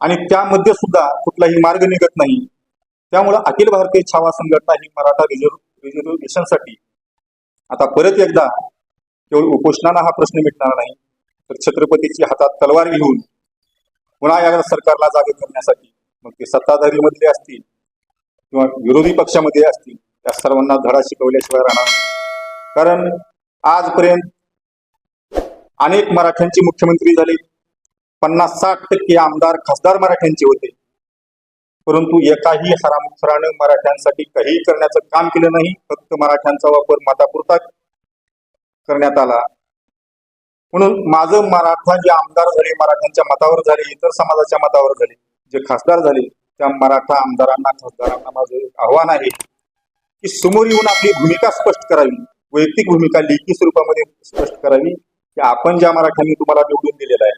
आणि त्यामध्ये सुद्धा कुठलाही मार्ग निघत नाही. त्यामुळं अखिल भारतीय छावा संघटना ही मराठा रिझर्व रिझर्वेशनसाठी आता परत एकदा केवळ उपोषणाला हा प्रश्न मिटणार नाही तर छत्रपतीची हातात तलवार घेऊन पुन्हा या सरकारला जागे करण्यासाठी मग ते सत्ताधारी मधले असतील किंवा विरोधी पक्षामध्ये असतील त्या सर्वांना धडा शिकवल्याशिवाय राहणार कारण आजपर्यंत अनेक मराठ्यांचे मुख्यमंत्री झाले पन्नास साठ टक्के आमदार खासदार मराठ्यांचे होते. परंतु एकाही हरामखोरानं मराठ्यांसाठी काही करण्याचं काम केलं नाही फक्त मराठ्यांचा वापर मतापुरता करण्यात आला. म्हणून माझं मराठा जे आमदार झाले मराठ्यांच्या मतावर झाले इतर समाजाच्या मतावर झाले जे खासदार झाले त्या मराठा आमदारांना खासदारांना माझं एक आव्हान आहे की समोर येऊन आपली भूमिका स्पष्ट करावी वैयक्तिक भूमिका लेखी स्वरूपामध्ये स्पष्ट करावी की आपण ज्या मराठ्यांनी तुम्हाला निवडून दिलेला आहे